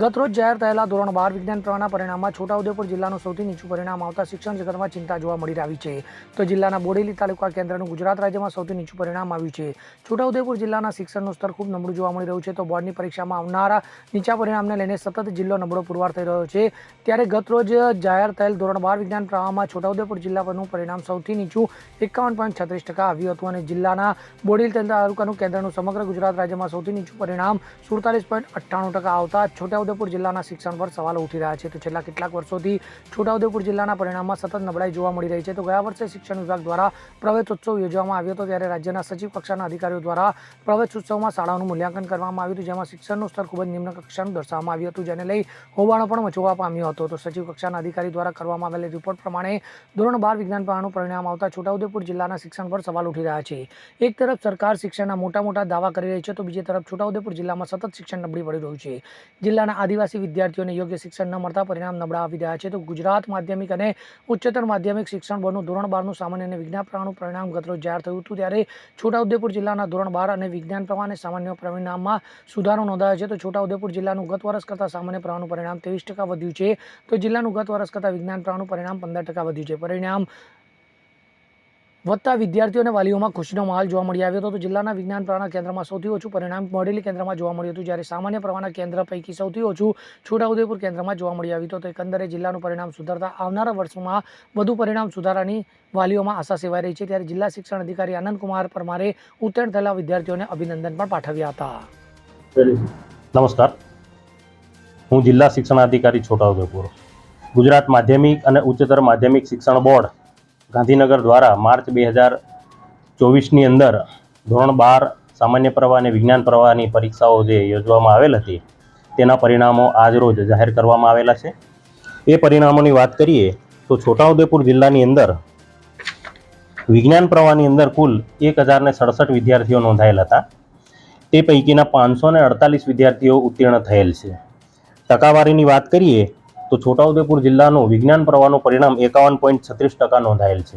ગતરોજ જાહેર થયેલા ધોરણ બાર વિજ્ઞાન પ્રવાહના પરિણામમાં છોટાઉદેપુર જિલ્લાનું સૌથી નીચું પરિણામ આવતા શિક્ષણ જગતમાં ચિંતા જોવા મળી રહી છે. તો જિલ્લાના બોડેલી તાલુકા કેન્દ્રનું ગુજરાત રાજ્યમાં સૌથી નીચું પરિણામ આવ્યું છે. છોટાઉદેપુર જિલ્લાના શિક્ષણનું સ્તર ખૂબ નબળું જોવા મળી રહ્યું છે. તો બોર્ડની પરીક્ષામાં આવનારા નીચા પરિણામને લઈને સતત જિલ્લો નબળો પુરવાર થઈ રહ્યો છે. ત્યારે ગતરોજ જાહેર થયેલ ધોરણ બાર વિજ્ઞાન પ્રવાહમાં છોટાઉદેપુર જિલ્લા પરનું પરિણામ સૌથી નીચું એકાવન પોઈન્ટ છત્રીસ ટકા આવ્યું હતું અને જિલ્લાના બોડેલી તાલુકાનું કેન્દ્રનું સમગ્ર ગુજરાત રાજ્યમાં સૌથી નીચું પરિણામ સુડતાલીસ પોઈન્ટ અઠ્ઠાણું ટકા આવતા છોટાઉદેપુર જિલ્લાના શિક્ષણ પર સવાલો ઉઠી રહ્યા છે. તો છેલ્લા કેટલાક વર્ષોથી છોટાઉદેપુર જિલ્લાના પરિણામમાં સતત નબળાઈ જોવા મળી રહી છે. તો ગયા વર્ષે શિક્ષણ વિભાગ દ્વારા પ્રવેશોત્સવ યોજવામાં આવ્યો હતો, ત્યારે રાજ્યના સચિવ કક્ષાના અધિકારીઓ દ્વારા પ્રવેશોત્સવમાં શાળાઓનું મૂલ્યાંકન કરવામાં આવ્યું હતું, જેમાં શિક્ષણનું સ્તર ખૂબ જ નિમ્ન કક્ષાનું દર્શાવવામાં આવ્યું હતું, જેને લઈ હોબાળો પણ મચવા પામ્યો હતો. તો સચિવ કક્ષાના અધિકારી દ્વારા કરવામાં આવેલ રિપોર્ટ પ્રમાણે ધોરણ બાર વિજ્ઞાન પ્રવાહનું પરિણામ આવતા છોટાઉદેપુર જિલ્લાના શિક્ષણ પર સવાલ ઉઠી રહ્યા છે. એક તરફ સરકાર શિક્ષણના મોટા મોટા દાવા કરી રહી છે, તો બીજી તરફ છોટાઉદેપુર જિલ્લામાં સતત શિક્ષણ નબળી પડી રહ્યું છે. જિલ્લાના આદિવાસી વિદ્યાર્થીઓને યોગ્ય શિક્ષણ ન મળતા પરિણામ નબળા આવી રહ્યા છે. તો ગુજરાત માધ્યમિક અને ઉચ્ચતર માધ્યમિક શિક્ષણ બોર્ડનું ધોરણ બારનું સામાન્ય અને વિજ્ઞાન પ્રવાહનું પરિણામ ગતરોજ જાહેર થયું હતું. ત્યારે છોટાઉદેપુર જિલ્લાના ધોરણ બાર અને વિજ્ઞાન અને સામાન્ય પરિણામમાં સુધારો નોંધાયો છે. તો છોટાઉદેપુર જિલ્લાનું ગત વર્ષ કરતાં સામાન્ય પ્રવાહનું પરિણામ ત્રેવીસ ટકા વધ્યું છે. તો જિલ્લાનું ગત વર્ષ કરતાં વિજ્ઞાન પ્રવાહનું પરિણામ પંદર ટકા વધ્યું છે. પરિણામ વધતા વિદ્યાર્થીઓ અને વાલીઓમાં ખુશીનો માહોલ જોવા મળી આવ્યો હતો. તો જિલ્લાના વિજ્ઞાન પ્રવાહના કેન્દ્રમાં સૌથી ઓછું પરિણામ મોડેલી કેન્દ્રમાં જોવા મળ્યું હતું. જ્યારે સામાન્ય પ્રવાહના કેન્દ્ર પૈકી સૌથી ઓછું છોટાઉદેપુર કેન્દ્રમાં જોવા મળી આવ્યું હતું. તો એકંદરે જિલ્લાનું પરિણામ સુધારતા આવનારા વર્ષોમાં વધુ પરિણામ સુધારાની વાલીઓમાં આશા સેવાઈ રહી છે. ત્યારે જિલ્લા શિક્ષણ અધિકારી આનંદકુમાર પરમારે ઉત્તીર્ણ થયેલા વિદ્યાર્થીઓને અભિનંદન પણ પાઠવ્યા હતા. નમસ્કાર. હું જિલ્લા શિક્ષણાધિકારી છોટાઉદેપુર. ગુજરાત માધ્યમિક અને ઉચ્ચતર માધ્યમિક શિક્ષણ બોર્ડ ગાંધીનગર દ્વારા માર્ચ બે હજાર ચોવીસની અંદર ધોરણ બાર સામાન્ય પ્રવાહ અને વિજ્ઞાન પ્રવાહની પરીક્ષાઓ જે યોજવામાં આવેલ હતી, તેના પરિણામો આજરોજ જાહેર કરવામાં આવેલા છે. એ પરિણામોની વાત કરીએ તો છોટાઉદેપુર જિલ્લાની અંદર વિજ્ઞાન પ્રવાહની અંદર કુલ એક હજારને સડસઠ વિદ્યાર્થીઓ નોંધાયેલ હતા. તે પૈકીના પાંચસો અડતાલીસ વિદ્યાર્થીઓ ઉત્તીર્ણ થયેલ છે. ટકાવારીની વાત કરીએ તો છોટાઉદેપુર જિલ્લાનું વિજ્ઞાન પ્રવાહનું પરિણામ એકાવન પોઈન્ટ છત્રીસ ટકા નોંધાયેલ છે.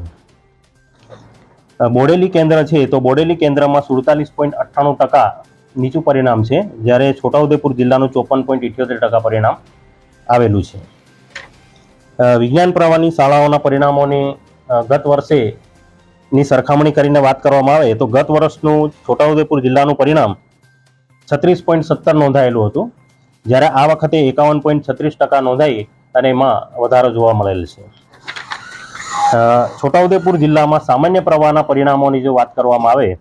બોડેલી કેન્દ્ર છે તો બોડેલી કેન્દ્રમાં સુડતાલીસ પોઈન્ટ અઠ્ઠાણું ટકા નીચું પરિણામ છે, જ્યારે છોટાઉદેપુર જિલ્લાનું ચોપન પોઈન્ટ ઇઠ્યોતેર ટકા પરિણામ આવેલું છે. વિજ્ઞાન પ્રવાહની શાળાઓના પરિણામોની ગત વર્ષે ની સરખામણી કરીને વાત કરવામાં આવે તો ગત વર્ષનું છોટાઉદેપુર જિલ્લાનું પરિણામ છત્રીસ પોઈન્ટ સત્તર નોંધાયેલું હતું. જ્યારે આ વખતે એકાવન પોઈન્ટ છત્રીસ ટકા નોંધાઈ અને એમાં વધારો જોવા મળેલ છે. છોટાઉદેપુર જિલ્લામાં સામાન્ય પ્રવાહના પરિણામોની જો વાત કરવામાં આવે,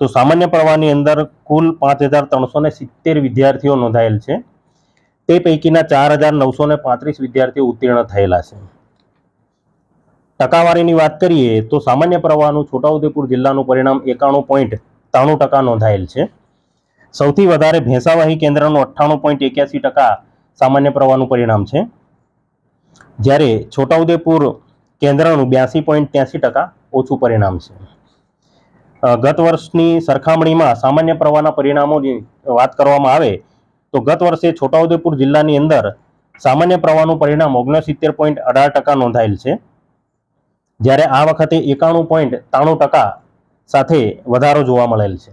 તો સામાન્ય પ્રવાહની અંદર કુલ પાંચ હજાર ત્રણસો ને સિત્તેર વિદ્યાર્થીઓ નોંધાયેલ છે. તે પૈકીના ચાર હજાર નવસો ને પાંત્રીસ વિદ્યાર્થીઓ ઉત્તીર્ણ થયેલા છે. ટકાવારીની વાત કરીએ, તો સામાન્ય પ્રવાહનું છોટાઉદેપુર જિલ્લાનું પરિણામ એકાણું પોઈન્ટ ત્રાણું ટકા નોંધાયેલ છે. સૌથી વધારે ભેંસાવાહી કેન્દ્રનું અઠ્ઠાણું પોઈન્ટ એક્યાસી ટકા સામાન્ય પ્રવાહનું પરિણામ છે. જ્યારે છોટાઉદેપુર કેન્દ્રનું બ્યાસી પોઈન્ટ ત્યાસી ટકા ઓછું પરિણામ છે. ગત વર્ષની સરખામણીમાં સામાન્ય પ્રવાહના પરિણામોની વાત કરવામાં આવે, તો ગત વર્ષે છોટાઉદેપુર જિલ્લાની અંદર સામાન્ય પ્રવાહનું પરિણામ ઓગણસિત્તેર પોઈન્ટ અઢાર ટકા નોંધાયેલ છે. જ્યારે આ વખતે એકાણું પોઈન્ટ ત્રાણું ટકા સાથે વધારો જોવા મળેલ છે.